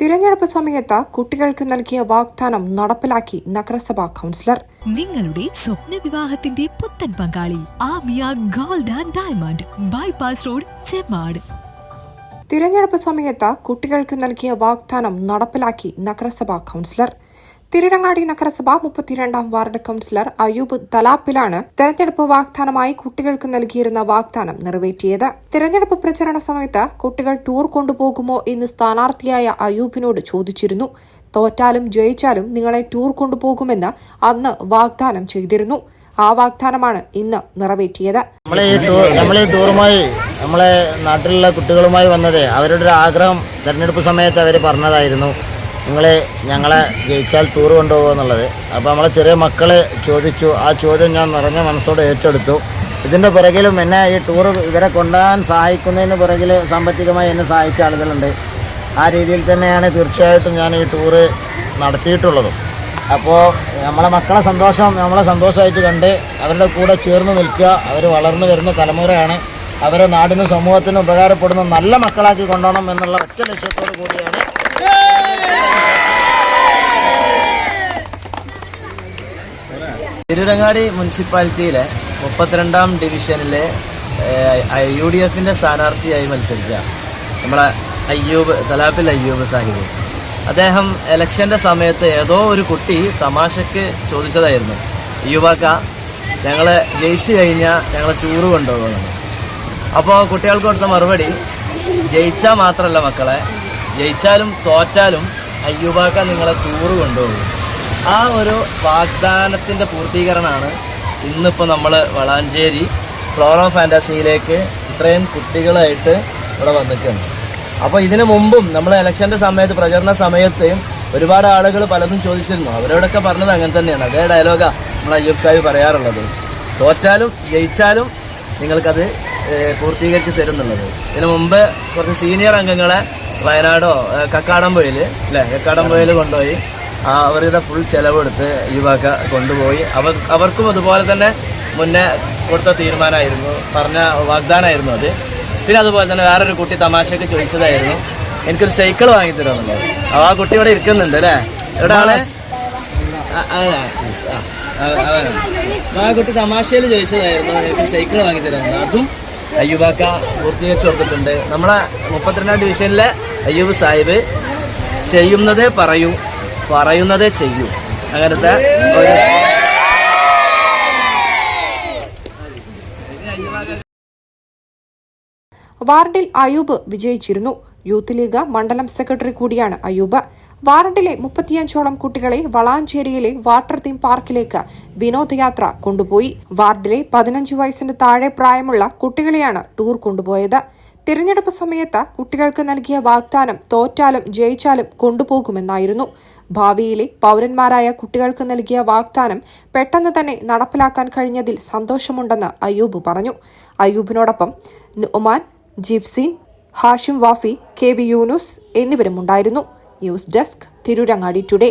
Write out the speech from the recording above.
തിരഞ്ഞെടുപ്പ് സമയത്ത് കുട്ടികൾക്ക് നൽകിയ വാഗ്ദാനം നടപ്പിലാക്കി നഗരസഭാ കൗൺസിലർ. നിങ്ങളുടെ സ്വപ്ന വിവാഹത്തിന്റെ പുത്തൻ പങ്കാളി Aamiya gold and diamond bypass road Chemmad. തിരഞ്ഞെടുപ്പ് സമയത്ത് കുട്ടികൾക്ക് നൽകിയ വാഗ്ദാനം നടപ്പിലാക്കി നഗരസഭാ കൗൺസിലർ. തിരുരങ്ങാടി നഗരസഭ മുപ്പത്തിരണ്ടാം വാർഡ് കൌൺസിലർ അയൂബ് തലാപ്പിലാണ് തെരഞ്ഞെടുപ്പ് വാഗ്ദാനമായി കുട്ടികൾക്ക് നൽകിയിരുന്ന വാഗ്ദാനം നിറവേറ്റിയത്. തെരഞ്ഞെടുപ്പ് പ്രചരണ സമയത്ത് കുട്ടികൾ ടൂർ കൊണ്ടുപോകുമോ എന്ന് സ്ഥാനാർത്ഥിയായ അയൂബിനോട് ചോദിച്ചിരുന്നു. തോറ്റാലും ജയിച്ചാലും നിങ്ങളെ ടൂർ കൊണ്ടുപോകുമെന്ന് അന്ന് വാഗ്ദാനം ചെയ്തിരുന്നു. ആ വാഗ്ദാനമാണ് ഇന്ന് നിറവേറ്റിയത്. നമ്മളെ ഈ ടൂർ നമ്മളെ ടൂറുമായി നമ്മളെ നാട്ടിലുള്ള കുട്ടികളുമായി വന്നത് അവരുടെ ഒരു ആഗ്രഹം തെരഞ്ഞെടുപ്പ് സമയത്ത് അവർ പറഞ്ഞതായിരുന്നു. നിങ്ങൾ ഞങ്ങളെ ജയിച്ചാൽ ടൂർ കൊണ്ടുപോകുക എന്നുള്ളത്. അപ്പോൾ നമ്മളെ ചെറിയ മക്കളെ ചോദിച്ചു. ആ ചോദ്യം ഞാൻ നിറഞ്ഞ മനസ്സോടെ ഏറ്റെടുത്തു. ഇതിന്റെ പിറകിലും എന്നെ ഈ ടൂർ ഇവരെ കൊണ്ടുപോകാൻ സഹായിക്കുന്നതിന് പിറകിൽ സാമ്പത്തികമായി എന്നെ സഹായിച്ച ആളുകളുണ്ട്. ആ രീതിയിൽ തന്നെയാണ് തീർച്ചയായിട്ടും ഞാൻ ഈ ടൂറ് നടത്തിയിട്ടുള്ളതും. അപ്പോൾ നമ്മളെ മക്കളെ സന്തോഷം നമ്മളെ സന്തോഷമായിട്ട് കണ്ട് അവരുടെ കൂടെ ചേർന്ന് നിൽക്കുക. അവർ വളർന്നു വരുന്ന തലമുറയാണ്. അവരെ നാടിനും സമൂഹത്തിനും ഉപകാരപ്പെടുന്ന നല്ല മക്കളാക്കി കൊണ്ടുപോകണം എന്നുള്ള ഒറ്റ ലക്ഷ്യത്തോടു കൂടിയാണ് തിരുരങ്ങാടി മുനിസിപ്പാലിറ്റിയിലെ മുപ്പത്തിരണ്ടാം ഡിവിഷനിലെ യു ഡി എഫിന്റെ സ്ഥാനാർത്ഥിയായി മത്സരിച്ച നമ്മളെ അയ്യൂബ് തലാപ്പിൽ അയ്യൂബ് സാഹിബ്. അദ്ദേഹം ഇലക്ഷന്റെ സമയത്ത് ഏതോ ഒരു കുട്ടി തമാശക്ക് ചോദിച്ചതായിരുന്നു അയ്യൂബാക്ക ഞങ്ങൾ ജയിച്ചു കഴിഞ്ഞാൽ ഞങ്ങൾ ടൂറ് കൊണ്ടുപോകുന്നത് അപ്പോൾ കുട്ടികൾക്ക് കൊടുത്ത മറുപടി ജയിച്ചാൽ മാത്രമല്ല മക്കളെ ജയിച്ചാലും തോറ്റാലും അയ്യൂബാക്ക നിങ്ങളെ ടൂറ് കൊണ്ടുപോകും. ആ ഒരു വാഗ്ദാനത്തിന്റെ പൂർത്തീകരണമാണ് ഇന്നിപ്പോൾ നമ്മൾ വളാഞ്ചേരി ഫ്ലോറ ഫാന്റസിയിലേക്ക് ഇത്രയും കുട്ടികളായിട്ട് ഇവിടെ വന്നിട്ടുണ്ട് അപ്പോൾ ഇതിനു മുമ്പും നമ്മൾ ഇലക്ഷന്റെ സമയത്ത് പ്രചരണ സമയത്ത് ഒരുപാട് ആളുകൾ പലതും ചോദിച്ചിരുന്നു. അവരോടൊക്കെ പറഞ്ഞത് അങ്ങനെ തന്നെയാണ്. അതേ ഡയലോഗാണ് നമ്മൾ അയ്യൂബ് സാഹിബ് പറയാറുള്ളത്. തോറ്റാലും ജയിച്ചാലും നിങ്ങൾക്കത് പൂർത്തീകരിച്ച് തരുന്നുള്ളത്. ഇതിനു മുമ്പ് കുറച്ച് സീനിയർ അംഗങ്ങളെ വയനാടോ കക്കാടംപൊയിൽ അല്ലേ കക്കാടംപൊയിൽ കൊണ്ടുപോയി. അവരുടെ ഫുൾ ചെലവെടുത്ത് യുവാക്ക കൊണ്ടുപോയി. അവർ അവർക്കും അതുപോലെ തന്നെ മുന്നേ കൊടുത്ത തീരുമാനമായിരുന്നു. പറഞ്ഞ വാഗ്ദാനമായിരുന്നു അത്. പിന്നെ അതുപോലെ തന്നെ വേറൊരു കുട്ടി തമാശയൊക്കെ ചോദിച്ചതായിരുന്നു. എനിക്കൊരു സൈക്കിൾ വാങ്ങി തരുമെന്നുള്ളത് അപ്പോൾ ആ കുട്ടി ഇവിടെ ഇരിക്കുന്നുണ്ട് അല്ലേ ഇവിടെ ആളെ ആ, കുട്ടി തമാശയിൽ ചോദിച്ചതായിരുന്നു എനിക്ക് സൈക്കിൾ വാങ്ങി തരുന്നത് അതും യുവാക്ക പൂർത്തീകരിച്ച് കൊടുത്തിട്ടുണ്ട്. നമ്മളെ മുപ്പത്തിരണ്ടാം ഡിവിഷനിലെ അയ്യൂബ് സാഹിബ് ചെയ്യുന്നതേ പറയൂ പറയുന്നതേ ചെയ്യൂ. അങ്ങനത്തെ ഒരു വാർഡിൽ അയൂബ് വിജയിച്ചിരുന്നു. യൂത്ത് ലീഗ് മണ്ഡലം സെക്രട്ടറി കൂടിയാണ് അയൂബ് വാർഡിലെ മുപ്പത്തിയഞ്ചോളം കുട്ടികളെ വളാഞ്ചേരിയിലെ വാട്ടർ തീം പാർക്കിലേക്ക് വിനോദയാത്ര കൊണ്ടുപോയി. വാർഡിലെ പതിനഞ്ച് വയസ്സിന് താഴെ പ്രായമുള്ള കുട്ടികളെയാണ് ടൂർ കൊണ്ടുപോയത്. തിരഞ്ഞെടുപ്പ് സമയത്ത് കുട്ടികൾക്ക് നൽകിയ വാഗ്ദാനം തോറ്റാലും ജയിച്ചാലും കൊണ്ടുപോകുമെന്നായിരുന്നു. ഭാവിയിലെ പൗരന്മാരായ കുട്ടികൾക്ക് നൽകിയ വാഗ്ദാനം പെട്ടെന്ന് തന്നെ നടപ്പിലാക്കാൻ കഴിഞ്ഞതിൽ സന്തോഷമുണ്ടെന്ന് അയ്യൂബ് പറഞ്ഞു. അയ്യൂബിനോടൊപ്പം Oman Jifseen Hashim Wafi K V Yunus എന്നിവരും ഉണ്ടായിരുന്നു ന്യൂസ് ഡെസ്ക് തിരുരങ്ങാടി ടുഡേ.